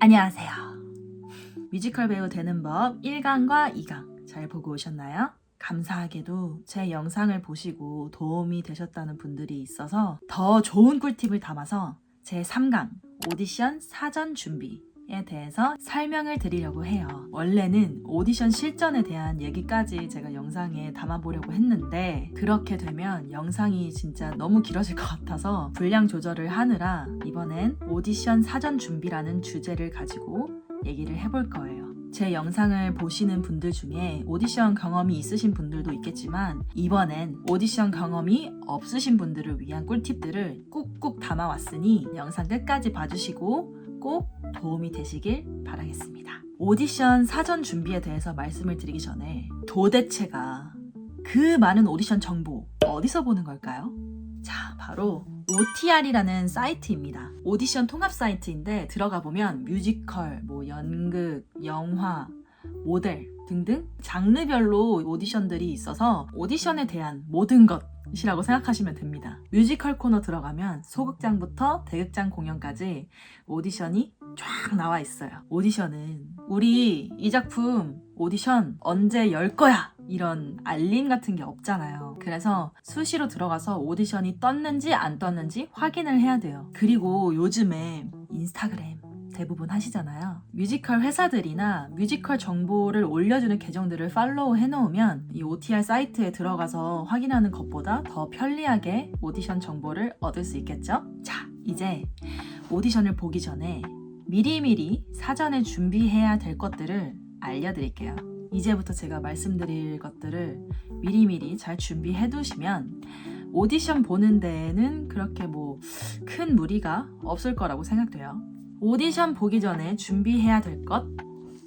안녕하세요. 뮤지컬 배우 되는 법 1강과 2강 잘 보고 오셨나요? 감사하게도 제 영상을 보시고 도움이 되셨다는 분들이 있어서 더 좋은 꿀팁을 담아서 제 3강 오디션 사전 준비 에 대해서 설명을 드리려고 해요. 원래는 오디션 실전에 대한 얘기까지 제가 영상에 담아보려고 했는데 그렇게 되면 영상이 진짜 너무 길어질 것 같아서 분량 조절을 하느라 이번엔 오디션 사전 준비라는 주제를 가지고 얘기를 해볼 거예요. 제 영상을 보시는 분들 중에 오디션 경험이 있으신 분들도 있겠지만 이번엔 오디션 경험이 없으신 분들을 위한 꿀팁들을 꾹꾹 담아왔으니 영상 끝까지 봐주시고 꼭 도움이 되시길 바라겠습니다. 오디션 사전 준비에 대해서 말씀을 드리기 전에 도대체가 그 많은 오디션 정보 어디서 보는 걸까요? 자, 바로 OTR이라는 사이트입니다. 오디션 통합 사이트인데 들어가 보면 뮤지컬, 뭐 연극, 영화, 모델 등등 장르별로 오디션들이 있어서 오디션에 대한 모든 것 이라고 생각하시면 됩니다. 뮤지컬 코너 들어가면 소극장부터 대극장 공연까지 오디션이 쫙 나와 있어요. 오디션은 우리 이 작품 오디션 언제 열 거야! 이런 알림 같은 게 없잖아요. 그래서 수시로 들어가서 오디션이 떴는지 안 떴는지 확인을 해야 돼요. 그리고 요즘에 인스타그램 대부분 하시잖아요. 뮤지컬 회사들이나 뮤지컬 정보를 올려주는 계정들을 팔로우 해놓으면 이 OTR 사이트에 들어가서 확인하는 것보다 더 편리하게 오디션 정보를 얻을 수 있겠죠? 자, 이제 오디션을 보기 전에 미리미리 사전에 준비해야 될 것들을 알려드릴게요. 이제부터 제가 말씀드릴 것들을 미리미리 잘 준비해 두시면 오디션 보는 데에는 그렇게 뭐 큰 무리가 없을 거라고 생각돼요. 오디션 보기 전에 준비해야 될 것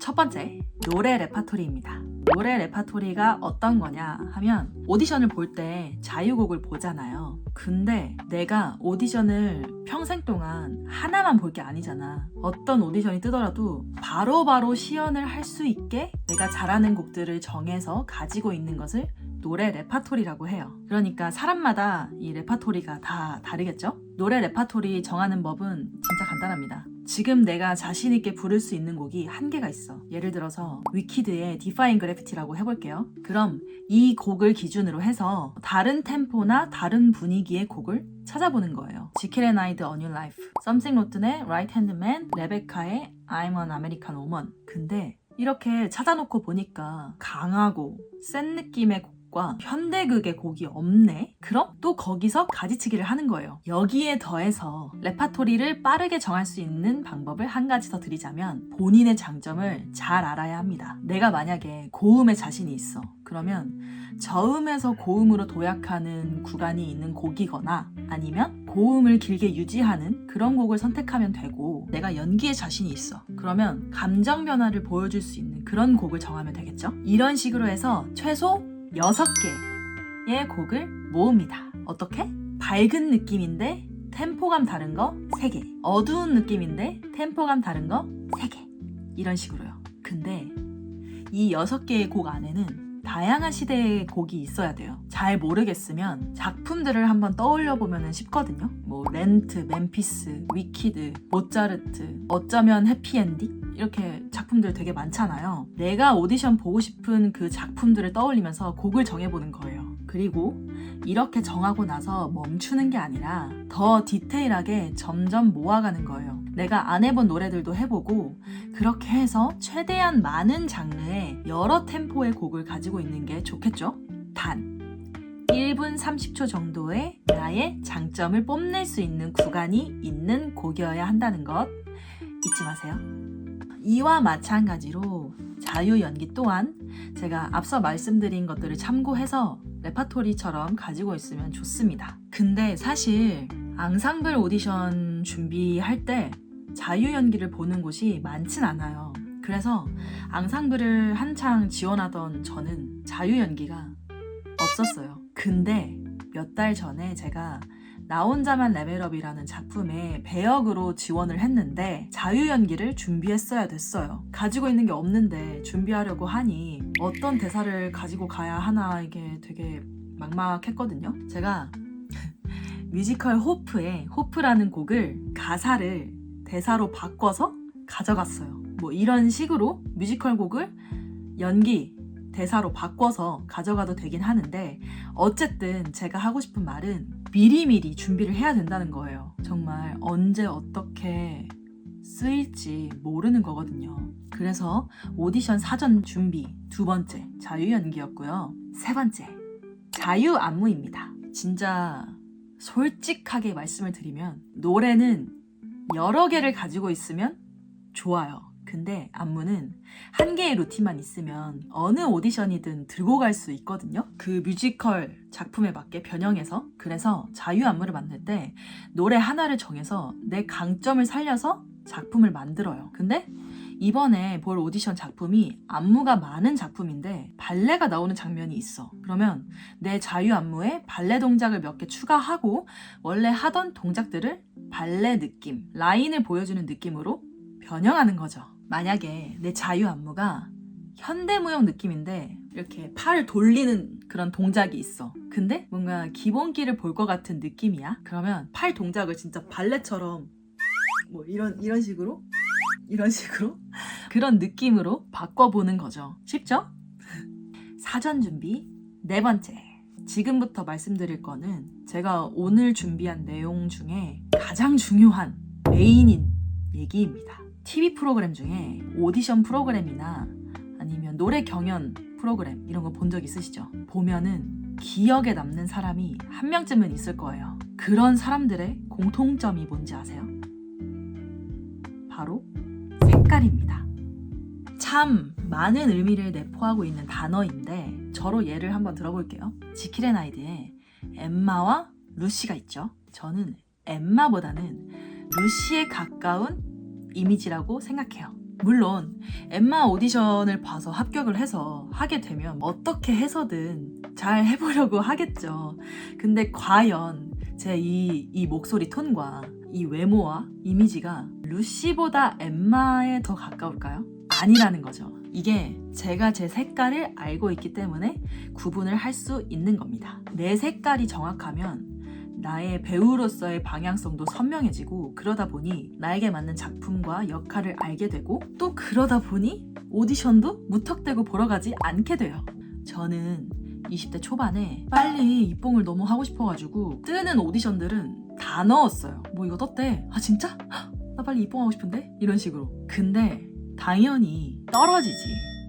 첫 번째, 노래 레파토리입니다. 노래 레파토리가 어떤 거냐 하면 오디션을 볼 때 자유곡을 보잖아요. 근데 내가 오디션을 평생 동안 하나만 볼 게 아니잖아. 어떤 오디션이 뜨더라도 바로바로 시연을 할 수 있게 내가 잘하는 곡들을 정해서 가지고 있는 것을 노래 레파토리라고 해요. 그러니까 사람마다 이 레파토리가 다 다르겠죠? 노래 레파토리 정하는 법은 진짜 간단합니다. 지금 내가 자신 있게 부를 수 있는 곡이 한 개가 있어. 예를 들어서 위키드의 Define Graffity라고 해볼게요. 그럼 이 곡을 기준으로 해서 다른 템포나 다른 분위기의 곡을 찾아보는 거예요. 지켈 앤 아이드 Life, Something Rotten의 Right Hand Man, 레베카의 I'm an American Woman. 근데 이렇게 찾아놓고 보니까 강하고 센 느낌의 곡 과 현대극의 곡이 없네? 그럼 또 거기서 가지치기를 하는 거예요. 여기에 더해서 레파토리를 빠르게 정할 수 있는 방법을 한 가지 더 드리자면 본인의 장점을 잘 알아야 합니다. 내가 만약에 고음에 자신이 있어. 그러면 저음에서 고음으로 도약하는 구간이 있는 곡이거나 아니면 고음을 길게 유지하는 그런 곡을 선택하면 되고 내가 연기에 자신이 있어. 그러면 감정 변화를 보여줄 수 있는 그런 곡을 정하면 되겠죠? 이런 식으로 해서 최소 6개의 곡을 모읍니다. 어떻게? 밝은 느낌인데 템포감 다른 거 3개. 어두운 느낌인데 템포감 다른 거 3개. 이런 식으로요. 근데 이 6개의 곡 안에는 다양한 시대의 곡이 있어야 돼요. 잘 모르겠으면 작품들을 한번 떠올려 보면 쉽거든요. 뭐 렌트, 멤피스, 위키드, 모차르트, 어쩌면 해피엔딩 이렇게 작품들 되게 많잖아요. 내가 오디션 보고 싶은 그 작품들을 떠올리면서 곡을 정해보는 거예요. 그리고 이렇게 정하고 나서 멈추는 게 아니라 더 디테일하게 점점 모아가는 거예요. 내가 안 해본 노래들도 해보고 그렇게 해서 최대한 많은 장르의 여러 템포의 곡을 가지고 있는 게 좋겠죠? 단 1분 30초 정도의 나의 장점을 뽐낼 수 있는 구간이 있는 곡이어야 한다는 것 잊지 마세요. 이와 마찬가지로 자유 연기 또한 제가 앞서 말씀드린 것들을 참고해서 레파토리처럼 가지고 있으면 좋습니다. 근데 사실 앙상블 오디션 준비할 때 자유 연기를 보는 곳이 많진 않아요. 그래서 앙상블을 한창 지원하던 저는 자유 연기가 없었어요. 근데 몇 달 전에 제가 나 혼자만 레벨업이라는 작품에 배역으로 지원을 했는데 자유 연기를 준비했어야 됐어요. 가지고 있는 게 없는데 준비하려고 하니 어떤 대사를 가지고 가야 하나 이게 되게 막막했거든요. 제가 뮤지컬 호프의 호프라는 곡을 가사를 대사로 바꿔서 가져갔어요. 뭐 이런 식으로 뮤지컬 곡을 연기, 대사로 바꿔서 가져가도 되긴 하는데 어쨌든 제가 하고 싶은 말은 미리미리 준비를 해야 된다는 거예요. 정말 언제 어떻게 쓰일지 모르는 거거든요. 그래서 오디션 사전 준비 두 번째 자유 연기였고요. 세 번째 자유 안무입니다. 진짜 솔직하게 말씀을 드리면 노래는 여러 개를 가지고 있으면 좋아요. 근데 안무는 한 개의 루틴만 있으면 어느 오디션이든 들고 갈 수 있거든요. 그 뮤지컬 작품에 맞게 변형해서 그래서 자유 안무를 만들 때 노래 하나를 정해서 내 강점을 살려서 작품을 만들어요. 근데 이번에 볼 오디션 작품이 안무가 많은 작품인데 발레가 나오는 장면이 있어. 그러면 내 자유 안무에 발레 동작을 몇 개 추가하고 원래 하던 동작들을 발레 느낌, 라인을 보여주는 느낌으로 변형하는 거죠. 만약에 내 자유 안무가 현대무용 느낌인데 이렇게 팔을 돌리는 그런 동작이 있어. 근데 뭔가 기본기를 볼 것 같은 느낌이야. 그러면 팔 동작을 진짜 발레처럼 뭐 이런 이런 식으로 이런 식으로 그런 느낌으로 바꿔보는 거죠. 쉽죠? 사전 준비 네 번째. 지금부터 말씀드릴 거는 제가 오늘 준비한 내용 중에 가장 중요한 메인인 얘기입니다. TV 프로그램 중에 오디션 프로그램이나 아니면 노래 경연 프로그램 이런 거 본 적 있으시죠? 보면은 기억에 남는 사람이 한 명쯤은 있을 거예요. 그런 사람들의 공통점이 뭔지 아세요? 바로 색깔입니다. 참 많은 의미를 내포하고 있는 단어인데 저로 예를 한번 들어볼게요. 지킬앤 하이드에 엠마와 루시가 있죠. 저는 엠마보다는 루시에 가까운 이미지라고 생각해요. 물론 엠마 오디션을 봐서 합격을 해서 하게 되면 어떻게 해서든 잘 해보려고 하겠죠. 근데 과연 제이 이 목소리 톤과 이 외모와 이미지가 루시보다 엠마에 더 가까울까요? 아니라는 거죠. 이게 제가 제 색깔을 알고 있기 때문에 구분을 할 수 있는 겁니다. 내 색깔이 정확하면 나의 배우로서의 방향성도 선명해지고 그러다 보니 나에게 맞는 작품과 역할을 알게 되고 또 그러다 보니 오디션도 무턱대고 보러 가지 않게 돼요. 저는 20대 초반에 빨리 입봉을 너무 하고 싶어가지고 뜨는 오디션들은 다 넣었어요. 뭐 이거 떴대. 아 진짜? 헉, 나 빨리 입봉하고 싶은데? 이런 식으로. 근데 당연히 떨어지지.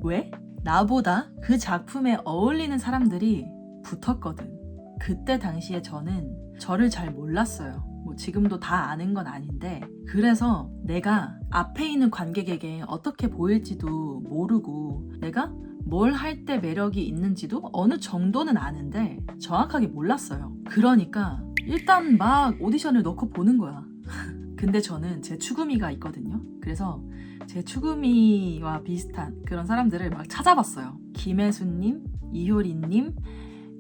왜? 나보다 그 작품에 어울리는 사람들이 붙었거든. 그때 당시에 저는 저를 잘 몰랐어요. 뭐 지금도 다 아는 건 아닌데 그래서 내가 앞에 있는 관객에게 어떻게 보일지도 모르고 내가 뭘 할 때 매력이 있는지도 어느 정도는 아는데 정확하게 몰랐어요. 그러니까 일단 막 오디션을 넣고 보는 거야. 근데 저는 제 추구미가 있거든요. 그래서 제 추구미와 비슷한 그런 사람들을 막 찾아봤어요. 김혜수님, 이효리님,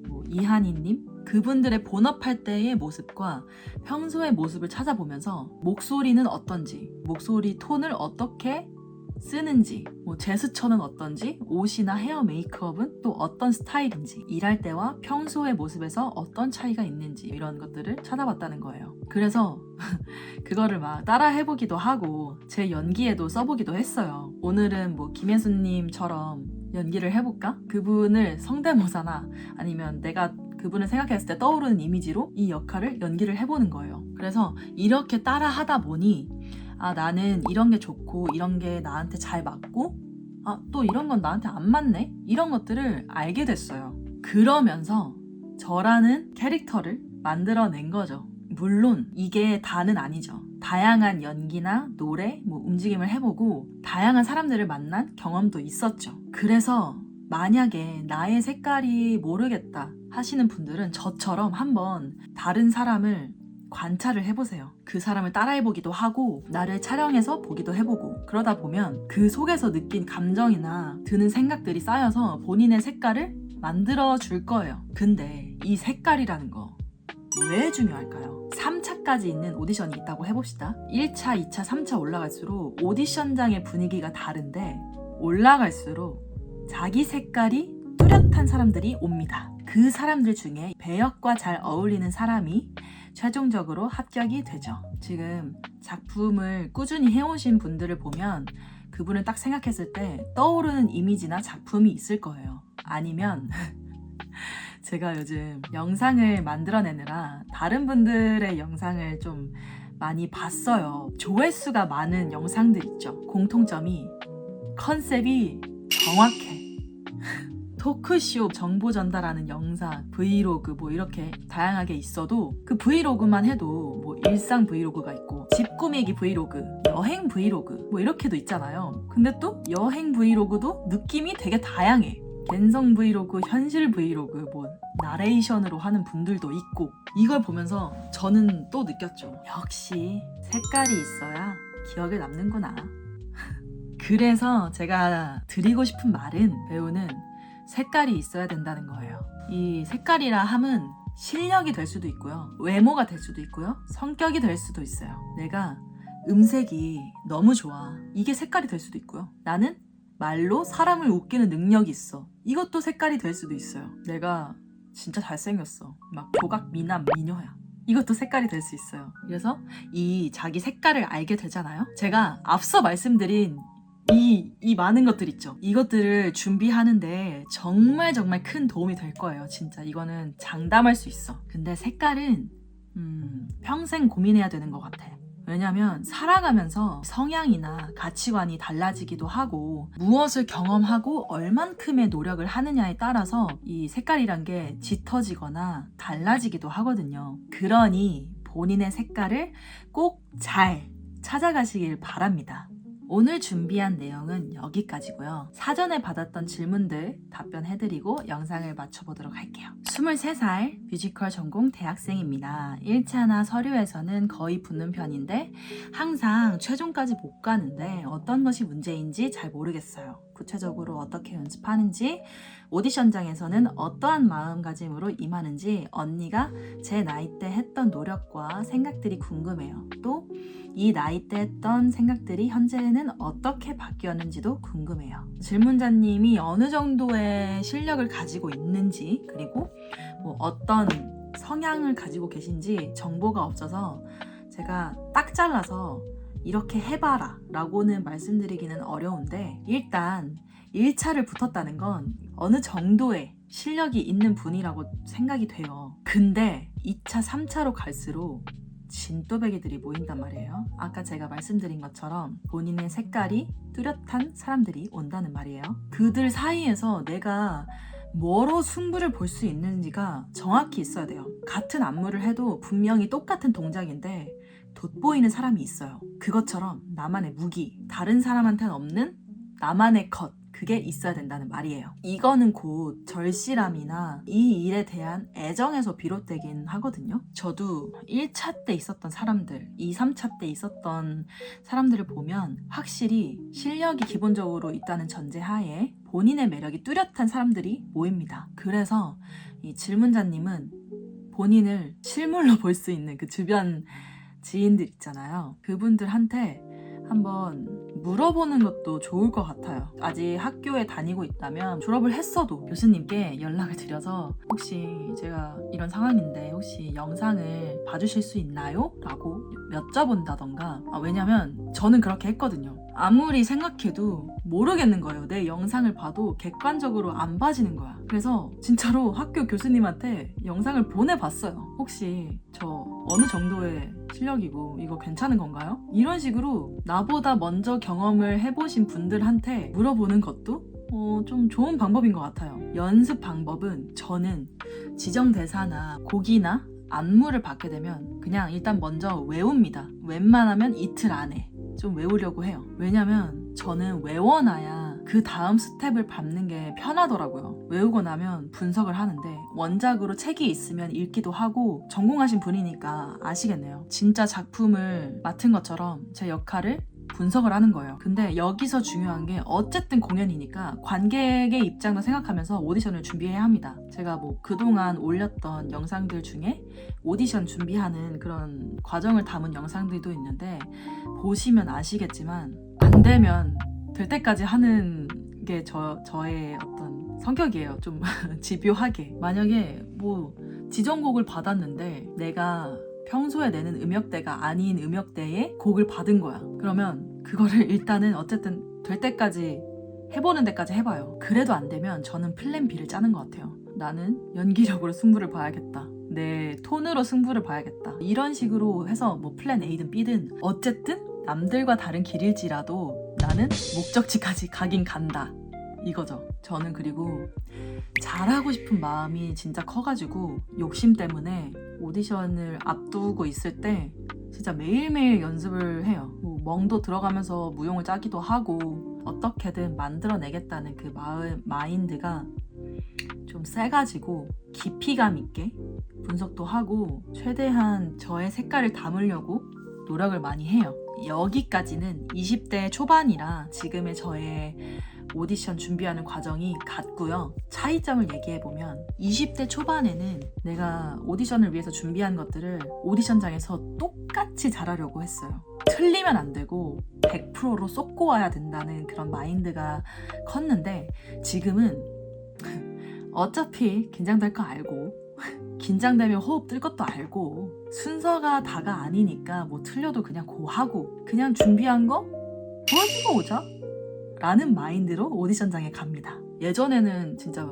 뭐 이한희님 그분들의 본업할 때의 모습과 평소의 모습을 찾아보면서 목소리는 어떤지, 목소리 톤을 어떻게 쓰는지, 뭐 제스처는 어떤지, 옷이나 헤어 메이크업은 또 어떤 스타일인지, 일할 때와 평소의 모습에서 어떤 차이가 있는지 이런 것들을 찾아봤다는 거예요. 그래서 그거를 막 따라 해보기도 하고 제 연기에도 써보기도 했어요. 오늘은 뭐 김혜수님처럼 연기를 해볼까? 그분을 성대모사나 아니면 내가 그분을 생각했을 때 떠오르는 이미지로 이 역할을 연기를 해보는 거예요. 그래서 이렇게 따라 하다 보니 아 나는 이런 게 좋고 이런 게 나한테 잘 맞고 아 또 이런 건 나한테 안 맞네 이런 것들을 알게 됐어요. 그러면서 저라는 캐릭터를 만들어낸 거죠. 물론 이게 다는 아니죠. 다양한 연기나 노래, 뭐 움직임을 해보고 다양한 사람들을 만난 경험도 있었죠. 그래서 만약에 나의 색깔이 모르겠다 하시는 분들은 저처럼 한번 다른 사람을 관찰을 해보세요. 그 사람을 따라해보기도 하고, 나를 촬영해서 보기도 해보고, 그러다 보면 그 속에서 느낀 감정이나 드는 생각들이 쌓여서 본인의 색깔을 만들어 줄 거예요. 근데 이 색깔이라는 거 왜 중요할까요? 3차까지 있는 오디션이 있다고 해봅시다. 1차, 2차, 3차 올라갈수록 오디션장의 분위기가 다른데 올라갈수록 자기 색깔이 뚜렷한 사람들이 옵니다. 그 사람들 중에 배역과 잘 어울리는 사람이 최종적으로 합격이 되죠. 지금 작품을 꾸준히 해오신 분들을 보면 그분을 딱 생각했을 때 떠오르는 이미지나 작품이 있을 거예요. 아니면 제가 요즘 영상을 만들어내느라 다른 분들의 영상을 좀 많이 봤어요. 조회수가 많은 영상들 있죠. 공통점이 컨셉이 정확해. 토크쇼 정보 전달하는 영상, 브이로그 뭐 이렇게 다양하게 있어도 그 브이로그만 해도 뭐 일상 브이로그가 있고 집 꾸미기 브이로그, 여행 브이로그 뭐 이렇게도 있잖아요. 근데 또 여행 브이로그도 느낌이 되게 다양해. 갬성 브이로그, 현실 브이로그, 뭐 나레이션으로 하는 분들도 있고 이걸 보면서 저는 또 느꼈죠. 역시 색깔이 있어야 기억에 남는구나. 그래서 제가 드리고 싶은 말은 배우는 색깔이 있어야 된다는 거예요. 이 색깔이라 함은 실력이 될 수도 있고요. 외모가 될 수도 있고요. 성격이 될 수도 있어요. 내가 음색이 너무 좋아. 이게 색깔이 될 수도 있고요. 나는 말로 사람을 웃기는 능력이 있어. 이것도 색깔이 될 수도 있어요. 내가 진짜 잘생겼어. 막 조각 미남 미녀야. 이것도 색깔이 될 수 있어요. 그래서 이 자기 색깔을 알게 되잖아요. 제가 앞서 말씀드린 이, 이 많은 것들 있죠. 이것들을 준비하는데 정말 정말 큰 도움이 될 거예요. 진짜 이거는 장담할 수 있어. 근데 색깔은 음, 평생 고민해야 되는 것 같아. 왜냐면 살아가면서 성향이나 가치관이 달라지기도 하고 무엇을 경험하고 얼만큼의 노력을 하느냐에 따라서 이 색깔이란 게 짙어지거나 달라지기도 하거든요. 그러니 본인의 색깔을 꼭 잘 찾아가시길 바랍니다. 오늘 준비한 내용은 여기까지고요. 사전에 받았던 질문들 답변해드리고 영상을 맞춰보도록 할게요. 23살 뮤지컬 전공 대학생입니다. 1차나 서류에서는 거의 붙는 편인데 항상 최종까지 못 가는데 어떤 것이 문제인지 잘 모르겠어요. 구체적으로 어떻게 연습하는지 오디션장에서는 어떠한 마음가짐으로 임하는지 언니가 제 나이 때 했던 노력과 생각들이 궁금해요. 또 이 나이 때 했던 생각들이 현재는 어떻게 바뀌었는지도 궁금해요. 질문자님이 어느 정도의 실력을 가지고 있는지 그리고 뭐 어떤 성향을 가지고 계신지 정보가 없어서 제가 딱 잘라서 이렇게 해봐라 라고는 말씀드리기는 어려운데 일단 1차를 붙었다는 건 어느 정도의 실력이 있는 분이라고 생각이 돼요. 근데 2차, 3차로 갈수록 진또배기들이 모인단 말이에요. 아까 제가 말씀드린 것처럼 본인의 색깔이 뚜렷한 사람들이 온다는 말이에요. 그들 사이에서 내가 뭐로 승부를 볼 수 있는지가 정확히 있어야 돼요. 같은 안무를 해도 분명히 똑같은 동작인데 돋보이는 사람이 있어요. 그것처럼 나만의 무기, 다른 사람한테는 없는 나만의 컷, 그게 있어야 된다는 말이에요. 이거는 곧 절실함이나 이 일에 대한 애정에서 비롯되긴 하거든요. 저도 1차 때 있었던 사람들, 2, 3차 때 있었던 사람들을 보면 확실히 실력이 기본적으로 있다는 전제 하에 본인의 매력이 뚜렷한 사람들이 모입니다. 그래서 이 질문자님은 본인을 실물로 볼 수 있는 그 주변 지인들 있잖아요. 그분들한테 한번 물어보는 것도 좋을 것 같아요. 아직 학교에 다니고 있다면 졸업을 했어도 교수님께 연락을 드려서 혹시 제가 이런 상황인데 혹시 영상을 봐주실 수 있나요? 라고 여쭤본다던가 아, 왜냐면 저는 그렇게 했거든요. 아무리 생각해도 모르겠는 거예요. 내 영상을 봐도 객관적으로 안 봐지는 거야. 그래서 진짜로 학교 교수님한테 영상을 보내봤어요. 혹시 저 어느 정도의 실력이고 이거 괜찮은 건가요? 이런 식으로 나보다 먼저 경 험을 해보신 분들한테 물어보는 것도 어, 좀 좋은 방법인 것 같아요. 연습 방법은 저는 지정 대사나 곡이나 안무를 받게 되면 그냥 일단 먼저 외웁니다. 웬만하면 이틀 안에 좀 외우려고 해요. 왜냐면 저는 외워놔야 그 다음 스텝을 밟는 게 편하더라고요. 외우고 나면 분석을 하는데 원작으로 책이 있으면 읽기도 하고 전공하신 분이니까 아시겠네요. 진짜 작품을 맡은 것처럼 제 역할을 분석을 하는 거예요. 근데 여기서 중요한 게 어쨌든 공연이니까 관객의 입장도 생각하면서 오디션을 준비해야 합니다. 제가 뭐 그동안 올렸던 영상들 중에 오디션 준비하는 그런 과정을 담은 영상들도 있는데 보시면 아시겠지만 안 되면 될 때까지 하는 게 저, 저의 어떤 성격이에요. 좀 집요하게. 만약에 뭐 지정곡을 받았는데 내가 평소에 내는 음역대가 아닌 음역대에 곡을 받은 거야. 그러면 그거를 일단은 어쨌든 될 때까지 해보는 데까지 해봐요. 그래도 안 되면 저는 플랜 B를 짜는 것 같아요. 나는 연기력으로 승부를 봐야겠다. 내 톤으로 승부를 봐야겠다. 이런 식으로 해서 뭐 플랜 A든 B든 어쨌든 남들과 다른 길일지라도 나는 목적지까지 가긴 간다. 이거죠. 저는 그리고 잘하고 싶은 마음이 진짜 커가지고 욕심 때문에 오디션을 앞두고 있을 때 진짜 매일매일 연습을 해요. 뭐 멍도 들어가면서 무용을 짜기도 하고 어떻게든 만들어내겠다는 그 마음, 마인드가 좀 세가지고 깊이감 있게 분석도 하고 최대한 저의 색깔을 담으려고 노력을 많이 해요. 여기까지는 20대 초반이라 지금의 저의 오디션 준비하는 과정이 같고요. 차이점을 얘기해보면 20대 초반에는 내가 오디션을 위해서 준비한 것들을 오디션장에서 똑같이 잘하려고 했어요. 틀리면 안 되고 100%로 쏟고 와야 된다는 그런 마인드가 컸는데 지금은 어차피 긴장될 거 알고 긴장되면 호흡 뜰 것도 알고 순서가 다가 아니니까 뭐 틀려도 그냥 고하고 그냥 준비한 거 보여주고 오자 라는 마인드로 오디션장에 갑니다. 예전에는 진짜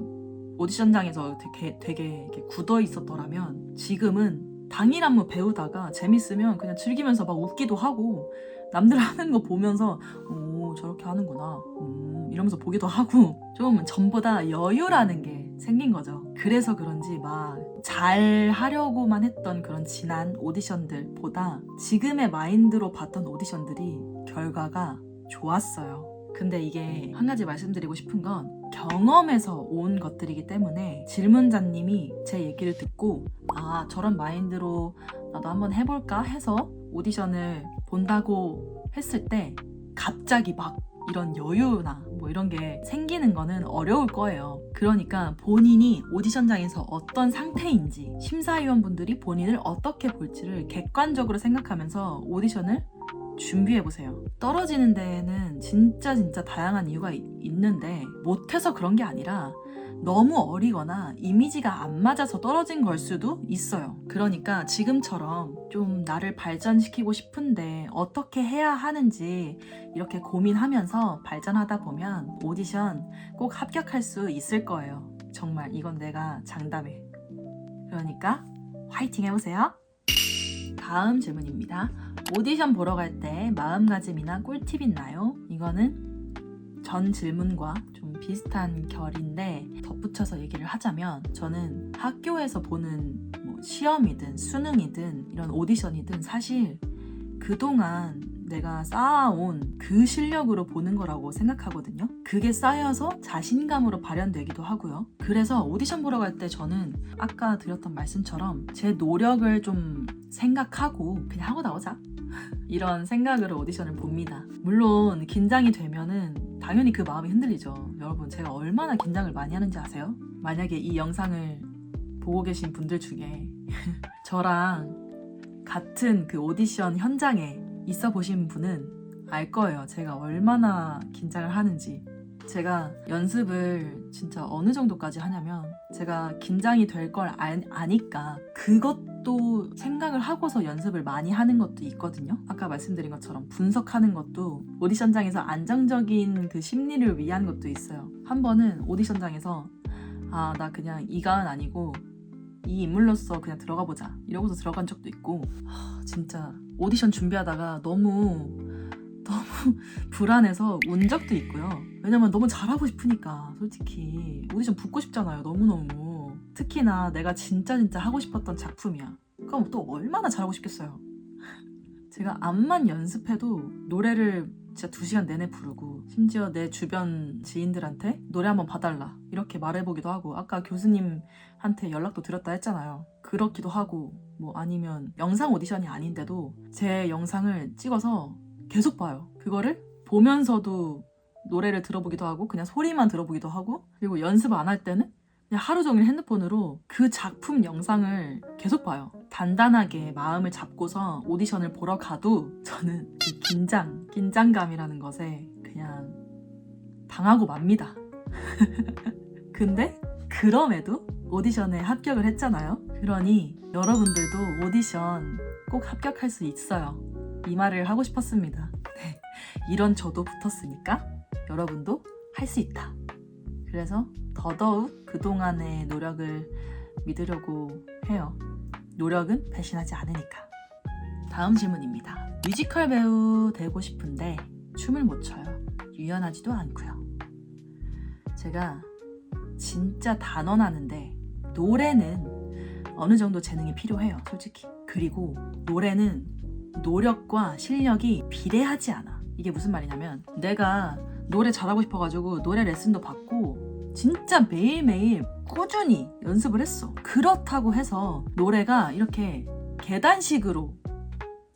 오디션장에서 되게, 되게 굳어 있었더라면 지금은 당일 안무 배우다가 재밌으면 그냥 즐기면서 막 웃기도 하고 남들 하는 거 보면서 오 저렇게 하는구나 음, 이러면서 보기도 하고 좀 전보다 여유라는 게 생긴 거죠. 그래서 그런지 막 잘 하려고만 했던 그런 지난 오디션들보다 지금의 마인드로 봤던 오디션들이 결과가 좋았어요. 근데 이게 한 가지 말씀드리고 싶은 건 경험에서 온 것들이기 때문에 질문자님이 제 얘기를 듣고 아 저런 마인드로 나도 한번 해볼까 해서 오디션을 본다고 했을 때 갑자기 막 이런 여유나 뭐 이런 게 생기는 거는 어려울 거예요. 그러니까 본인이 오디션장에서 어떤 상태인지 심사위원분들이 본인을 어떻게 볼지를 객관적으로 생각하면서 오디션을 준비해 보세요. 떨어지는 데에는 진짜 진짜 다양한 이유가 이- 있는데 못해서 그런 게 아니라 너무 어리거나 이미지가 안 맞아서 떨어진 걸 수도 있어요. 그러니까 지금처럼 좀 나를 발전시키고 싶은데 어떻게 해야 하는지 이렇게 고민하면서 발전하다 보면 오디션 꼭 합격할 수 있을 거예요. 정말 이건 내가 장담해. 그러니까 화이팅 해보세요. 다음 질문입니다. 오디션 보러 갈 때 마음가짐이나 꿀팁 있나요? 이거는 전 질문과 좀 비슷한 결인데 덧붙여서 얘기를 하자면 저는 학교에서 보는 뭐 시험이든 수능이든 이런 오디션이든 사실 그동안 내가 쌓아온 그 실력으로 보는 거라고 생각하거든요. 그게 쌓여서 자신감으로 발현되기도 하고요. 그래서 오디션 보러 갈 때 저는 아까 드렸던 말씀처럼 제 노력을 좀 생각하고 그냥 하고 나오자. 이런 생각으로 오디션을 봅니다. 물론 긴장이 되면은 당연히 그 마음이 흔들리죠. 여러분 제가 얼마나 긴장을 많이 하는지 아세요? 만약에 이 영상을 보고 계신 분들 중에 저랑 같은 그 오디션 현장에 있어 보신 분은 알 거예요. 제가 얼마나 긴장을 하는지. 제가 연습을 진짜 어느 정도까지 하냐면 제가 긴장이 될 걸 아니까 그것도 생각을 하고서 연습을 많이 하는 것도 있거든요. 아까 말씀드린 것처럼 분석하는 것도 오디션장에서 안정적인 그 심리를 위한 것도 있어요. 한 번은 오디션장에서 아, 나 그냥 이가은 아니고 이 인물로서 그냥 들어가 보자. 이러고서 들어간 적도 있고 하, 진짜 오디션 준비하다가 너무 너무 불안해서 운 적도 있고요. 왜냐면 너무 잘하고 싶으니까 솔직히 오디션 붙고 싶잖아요. 너무너무. 특히나 내가 진짜 진짜 하고 싶었던 작품이야. 그럼 또 얼마나 잘하고 싶겠어요. 제가 암만 연습해도 노래를 진짜 두 시간 내내 부르고 심지어 내 주변 지인들한테 노래 한번 봐달라 이렇게 말해보기도 하고 아까 교수님한테 연락도 드렸다 했잖아요. 그렇기도 하고 뭐 아니면 영상 오디션이 아닌데도 제 영상을 찍어서 계속 봐요. 그거를 보면서도 노래를 들어보기도 하고 그냥 소리만 들어보기도 하고 그리고 연습 안 할 때는 그냥 하루 종일 핸드폰으로 그 작품 영상을 계속 봐요. 단단하게 마음을 잡고서 오디션을 보러 가도 저는 그 긴장, 긴장감이라는 것에 그냥 당하고 맙니다. 근데 그럼에도 오디션에 합격을 했잖아요. 그러니 여러분들도 오디션 꼭 합격할 수 있어요. 이 말을 하고 싶었습니다. 네. 이런 저도 붙었으니까 여러분도 할 수 있다. 그래서 더더욱 그동안의 노력을 믿으려고 해요. 노력은 배신하지 않으니까. 다음 질문입니다. 뮤지컬 배우 되고 싶은데 춤을 못 춰요. 유연하지도 않고요. 제가 진짜 단언하는데 노래는 어느 정도 재능이 필요해요, 솔직히. 그리고 노래는 노력과 실력이 비례하지 않아. 이게 무슨 말이냐면 내가 노래 잘하고 싶어가지고 노래 레슨도 받고 진짜 매일매일 꾸준히 연습을 했어. 그렇다고 해서 노래가 이렇게 계단식으로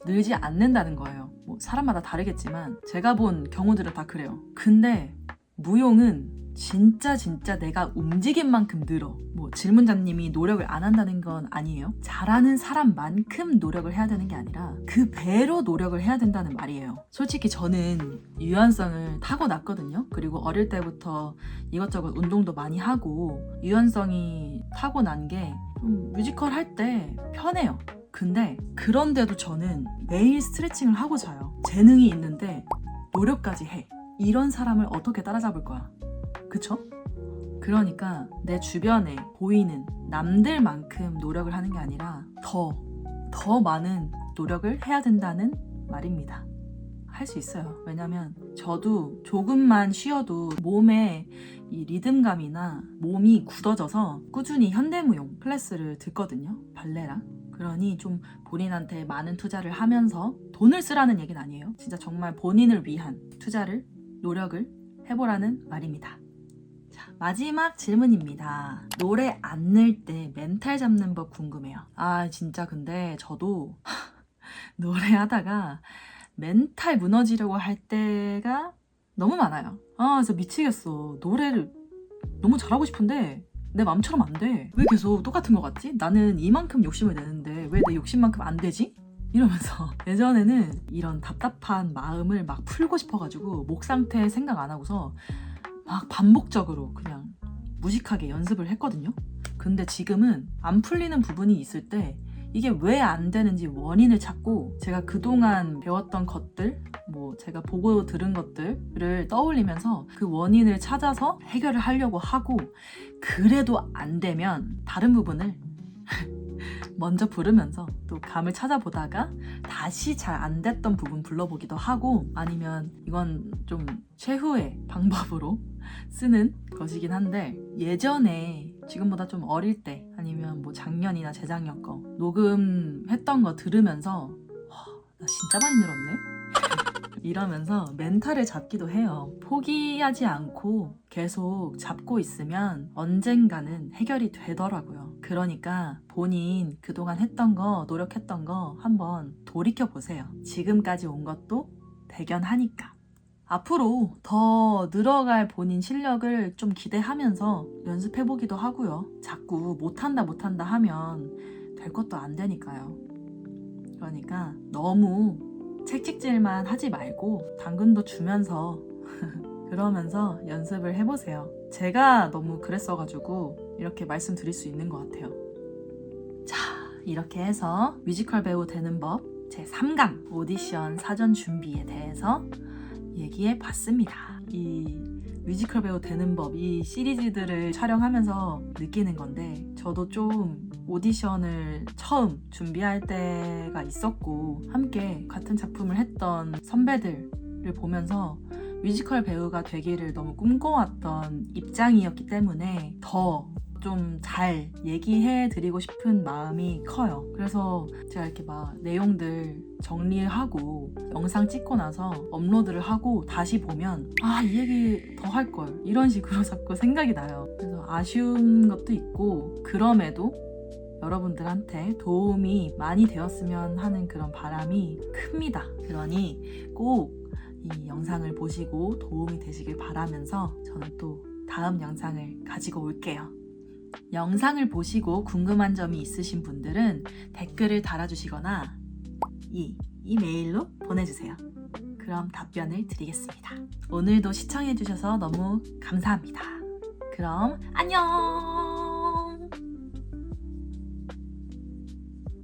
늘지 않는다는 거예요. 뭐 사람마다 다르겠지만 제가 본 경우들은 다 그래요. 근데 무용은 진짜 진짜 내가 움직인 만큼 늘어. 뭐 질문자님이 노력을 안 한다는 건 아니에요. 잘하는 사람만큼 노력을 해야 되는 게 아니라 그 배로 노력을 해야 된다는 말이에요. 솔직히 저는 유연성을 타고났거든요. 그리고 어릴 때부터 이것저것 운동도 많이 하고 유연성이 타고난 게좀 뮤지컬 할 때 편해요. 근데 그런데도 저는 매일 스트레칭을 하고 자요. 재능이 있는데 노력까지 해. 이런 사람을 어떻게 따라잡을 거야? 그쵸? 그러니까 내 주변에 보이는 남들만큼 노력을 하는 게 아니라 더, 더 많은 노력을 해야 된다는 말입니다. 할 수 있어요. 왜냐면 저도 조금만 쉬어도 몸에 이 리듬감이나 몸이 굳어져서 꾸준히 현대무용 클래스를 듣거든요. 발레랑. 그러니 좀 본인한테 많은 투자를 하면서 돈을 쓰라는 얘기는 아니에요. 진짜 정말 본인을 위한 투자를, 노력을 해보라는 말입니다. 자, 마지막 질문입니다. 노래 안 낼 때 멘탈 잡는 법 궁금해요. 아, 진짜 근데 저도 노래하다가 멘탈 무너지려고 할 때가 너무 많아요. 아, 진짜 미치겠어. 노래를 너무 잘하고 싶은데 내 마음처럼 안 돼. 왜 계속 똑같은 것 같지? 나는 이만큼 욕심을 내는데 왜 내 욕심만큼 안 되지? 이러면서 예전에는 이런 답답한 마음을 막 풀고 싶어가지고 목 상태 생각 안 하고서 막 반복적으로 그냥 무식하게 연습을 했거든요. 근데 지금은 안 풀리는 부분이 있을 때 이게 왜 안 되는지 원인을 찾고 제가 그동안 배웠던 것들, 뭐 제가 보고 들은 것들을 떠올리면서 그 원인을 찾아서 해결을 하려고 하고 그래도 안 되면 다른 부분을 먼저 부르면서 또 감을 찾아보다가 다시 잘 안 됐던 부분 불러보기도 하고 아니면 이건 좀 최후의 방법으로 쓰는 것이긴 한데 예전에 지금보다 좀 어릴 때 아니면 뭐 작년이나 재작년 거 녹음했던 거 들으면서 와, 나 진짜 많이 늘었네? 이러면서 멘탈을 잡기도 해요. 포기하지 않고 계속 잡고 있으면 언젠가는 해결이 되더라고요. 그러니까 본인 그동안 했던 거, 노력했던 거 한번 돌이켜 보세요. 지금까지 온 것도 대견하니까. 앞으로 더 늘어갈 본인 실력을 좀 기대하면서 연습해보기도 하고요. 자꾸 못한다, 못한다 하면 될 것도 안 되니까요. 그러니까 너무 책찍질만 하지 말고 당근도 주면서 그러면서 연습을 해보세요. 제가 너무 그랬어가지고 이렇게 말씀드릴 수 있는 것 같아요. 자, 이렇게 해서 뮤지컬 배우 되는 법 제3강 오디션 사전 준비에 대해서 얘기해 봤습니다. 이 뮤지컬 배우 되는 법, 이 시리즈들을 촬영하면서 느끼는 건데, 저도 좀 오디션을 처음 준비할 때가 있었고, 함께 같은 작품을 했던 선배들을 보면서 뮤지컬 배우가 되기를 너무 꿈꿔왔던 입장이었기 때문에 더 좀 잘 얘기해 드리고 싶은 마음이 커요. 그래서 제가 이렇게 막 내용들 정리하고 영상 찍고 나서 업로드를 하고 다시 보면 아, 이 얘기 더 할 걸. 이런 식으로 자꾸 생각이 나요. 그래서 아쉬운 것도 있고 그럼에도 여러분들한테 도움이 많이 되었으면 하는 그런 바람이 큽니다. 그러니 꼭 이 영상을 보시고 도움이 되시길 바라면서 저는 또 다음 영상을 가지고 올게요. 영상을 보시고 궁금한 점이 있으신 분들은 댓글을 달아주시거나 이, 이 메일로 보내주세요. 그럼 답변을 드리겠습니다. 오늘도 시청해주셔서 너무 감사합니다. 그럼 안녕!